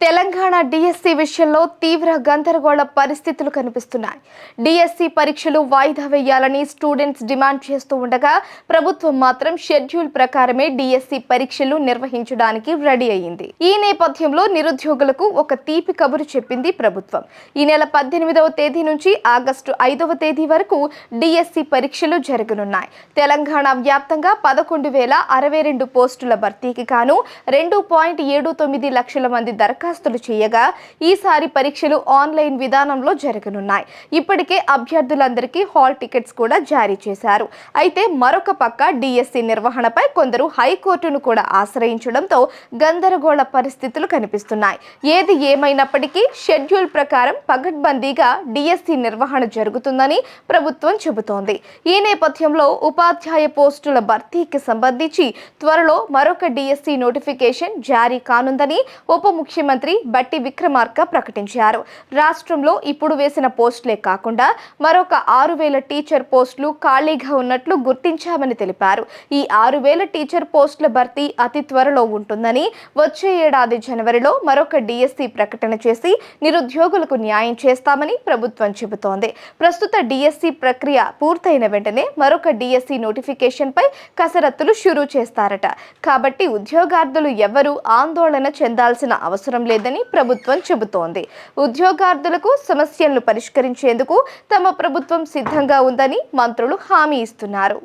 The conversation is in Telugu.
తెలంగాణ డిఎస్సి విషయంలో తీవ్ర గందరగోళ పరిస్థితులు కనిపిస్తున్నాయి. డిఎస్సి పరీక్షలు వాయిదా వేయాలని స్టూడెంట్స్ డిమాండ్ చేస్తూ ఉండగా ప్రభుత్వం మాత్రం షెడ్యూల్ ప్రకారమే డిఎస్సి పరీక్షలు నిర్వహించడానికి రెడీ అయింది ఈ నేపథ్యంలో నిరుద్యోగులకు ఒక తీపి కబురు చెప్పింది ప్రభుత్వం. ఈ నెల పద్దెనిమిదవ తేదీ నుంచి ఆగస్టు ఐదవ తేదీ వరకు డిఎస్సి పరీక్షలు జరగనున్నాయి. తెలంగాణ వ్యాప్తంగా పదకొండు వేల అరవై రెండు పోస్టుల భర్తీకి గాను రెండు పాయింట్ ఏడు తొమ్మిది లక్షల మంది దరఖాస్తులు చేయగా ఈసారి పరీక్షలు ఆన్లైన్ విధానంలో జరగనున్నాయి. ఇప్పటికే అభ్యర్థులందరికీ హాల్ టికెట్స్ కూడా జారీ చేశారు. అయితే మరొక పక్క డిఎస్సి నిర్వహణపై కొందరు హైకోర్టును కూడా ఆశ్రయించడంతో గందరగోళ పరిస్థితులు కనిపిస్తున్నాయి. ఏది ఏమైనప్పటికీ షెడ్యూల్ ప్రకారం పగడ్బందీగా డిఎస్సి నిర్వహణ జరుగుతుందని ప్రభుత్వం చెబుతోంది. ఈ నేపథ్యంలో ఉపాధ్యాయ పోస్టుల భర్తీకి సంబంధించి త్వరలో మరొక డిఎస్సి నోటిఫికేషన్ జారీ కానుందని ఉప ముఖ్యమంత్రి బట్టి విక్రమార్క ప్రకటించారు. రాష్ట్రంలో ఇప్పుడు వేసిన పోస్టులే కాకుండా మరొక ఆరు వేల టీచర్ పోస్టులు ఖాళీగా ఉన్నట్లు గుర్తించామని తెలిపారు. ఈ ఆరు వేల టీచర్ పోస్టుల భర్తీ అతి త్వరలో ఉంటుందని వచ్చే ఏడాది జనవరిలో మరొక డిఎస్సి ప్రకటన చేసి నిరుద్యోగులకు న్యాయం చేస్తామని ప్రభుత్వం చెబుతోంది. ప్రస్తుత డిఎస్సి ప్రక్రియ పూర్తయిన వెంటనే మరొక డిఎస్సి నోటిఫికేషన్ పై కసరత్తులు షురూ చేస్తారట. కాబట్టి ఉద్యోగార్థులు ఎవరూ ఆందోళన చెందాల్సిన అవసరం లేదని ప్రభుత్వం చెబుతోంది. ఉద్యోగార్థులకు సమస్యలను పరిష్కరించేందుకు తమ ప్రభుత్వం సిద్ధంగా ఉందని మంత్రులు హామీ ఇస్తున్నారు.